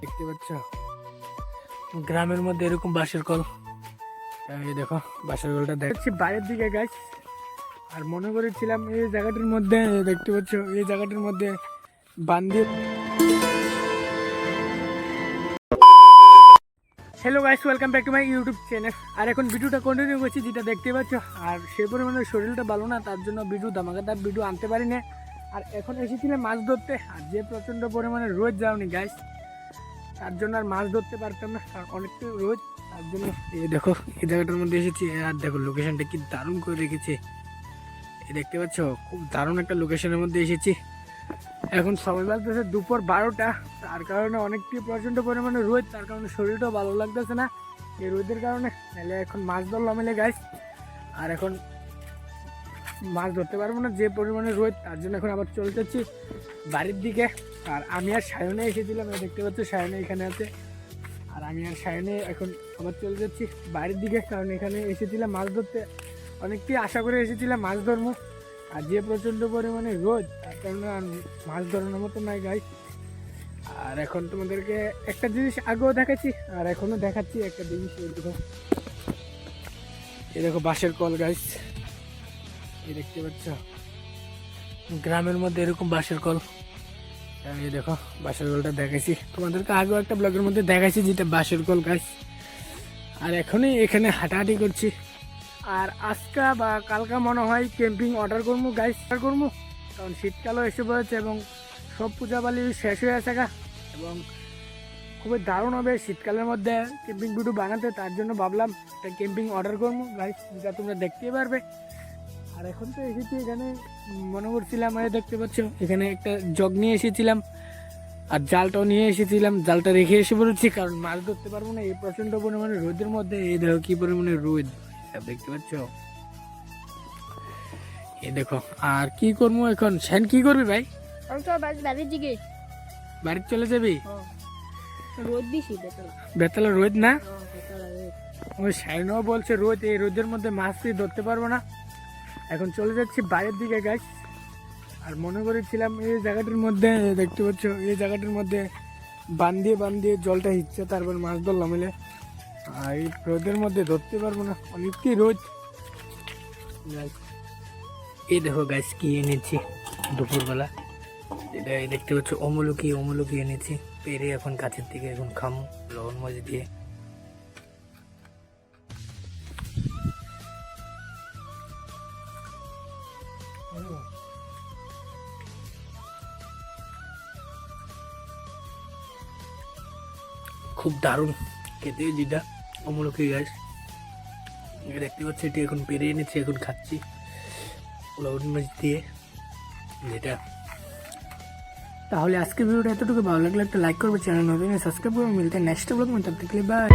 দেখতে পাচ্ছ? গ্রামের মধ্যে এরকম বাঁশের কল। এই দেখো, বাঁশের কলটা দেখছি বাইরের দিকে গাছ আর মনে করেছিলাম এই জায়গাটির মধ্যে দেখতে পাচ্ছ, এই জায়গাটির মধ্যে বান্দিয়ে hello guys welcome back to my YouTube channel আর এখন ভিডিওটা কন্টিনিউ করছি, যেটা দেখতে পাচ্ছ। আর সে পরিমাণে শরীরটা ভালো না, তার জন্য ভিডিও, ধামাকাদার ভিডিও আনতে পারি না আর এখন এসেছিলাম মাছ ধরতে, আর যে প্রচণ্ড পরিমাণে রোদ যাওনি গাইস তার জন্য আর মাছ ধরতে পারতাম না কারণ অনেকটা রোদ তার জন্য এই দেখো, এই জায়গাটার মধ্যে এসেছি, আর দেখো লোকেশনটা কি দারুণ করে রেখেছে। এই দেখতে পাচ্ছ? খুব দারুণ একটা লোকেশনের মধ্যে এসেছি। এখন সময় লাগতেছে দুপুর বারোটা, তার কারণে অনেকটি প্রচণ্ড পরিমাণে রোদ, তার কারণে শরীরটাও ভালো লাগতেছে না। এই রোদের কারণে, তাহলে এখন মাছ ধরলাম এলে গাছ আর এখন মাছ ধরতে পারব না যে পরিমাণে রোদ, তার জন্য এখন আবার চলে যাচ্ছি বাড়ির দিকে। আর আমি আর সায়নে এসেছিলাম দেখতে পাচ্ছ সায়নে এখানে আছে। আর আমি আর সায়নে এখন আবার চলে যাচ্ছি বাড়ির দিকে, কারণ এখানে এসেছিলাম মাছ ধরতে। অনেকটি আশা করে এসেছিলাম মাছ ধরবো। আর যে প্রচণ্ড পরিমাণে রোদ, তার কারণে মাছ ধরানোর মতো নাই গাই আর এখন তোমাদেরকে একটা জিনিস আগেও দেখাচ্ছি, আর এখনও দেখাচ্ছি একটা জিনিস দেখো। এই দেখো বাঁশের কল গাইস এই দেখতে পাচ্ছ? গ্রামের মধ্যে এরকম বাঁশের কল। এই দেখো, বাঁশের কলটা দেখাইছি। তোমাদেরকে আগেও একটা ব্লগের মধ্যে দেখাইছি যেটা বাঁশের কল গাছ আর এখনই এখানে হাঁটাহাঁটি করছি। আর আজকা বা কালকা মনে হয় ক্যাম্পিং অর্ডার করব গাইস অর্ডার করব কারণ শীতকালও এসে পড়েছে এবং সব পূজাবালি শেষ হয়ে আছে গা। এবং খুবই দারুণ হবে শীতকালের মধ্যে ক্যাম্পিং ভিডিও বানাতে, তার জন্য ভাবলাম একটা ক্যাম্পিং অর্ডার করব গাইস যেটা তোমরা দেখতেই পারবে। আর এখন তো এসেছি এখানে মনে করছিলাম এই দেখতে পাচ্ছ। এখানে একটা জগ নিয়ে এসেছিলাম আর জালটাও নিয়ে এসেছিলাম। জালটা রেখে এসে পড়েছি কারণ মাছ ধরতে পারব না এই প্রচণ্ড পরিমাণে রোদের মধ্যে এই দেখো কি পরিমাণে রোদ। দেখতে পাচ্ছ? এই দেখো আর কি করব এখন? সেন কি করবি ভাই? বাড়ির চলে যাবি? রোদ বেতলা। রোদ না? বেতলা ওই সাইনও বলছে রোদ এই রোদের মধ্যে মাছ ধরতে পারব না। এখন চলে যাচ্ছি বাইরের দিকে গাছ আর মনে করেছিলাম এই জায়গাটির মধ্যে দেখতে পাচ্ছ, এই জায়গাটির মধ্যে বান্ধিয়ে বান্ধিয়ে জলটা হিচ্ছে, তারপর মাছ ধরলাম এলে আর এই রোদের মধ্যে ধরতে পারব না অনেকই রোদ। এই দেখো গাছ কি এনেছি দুপুরবেলা। এটা দেখতে পাচ্ছ, অমলকি অমলকি এনেছি। পেরে এখন কাছের দিকে এখন খামো, লবণ মাছ দিয়ে। খুব দারুণ খেতে যেটা। অমলকি গাছ দেখতে পাচ্ছি এটি এখন পেরে এনেছি এখন খাচ্ছি। লবণ মাছ দিয়ে। যেটা। তাহলে আজকে ভিডিওটা এতটুকু। ভালো লাগলে একটা লাইক করবে চ্যানেল নবীন সাবস্ক্রাইব করবে। মিলতে নেক্সট ব্লগ দেখলে বাই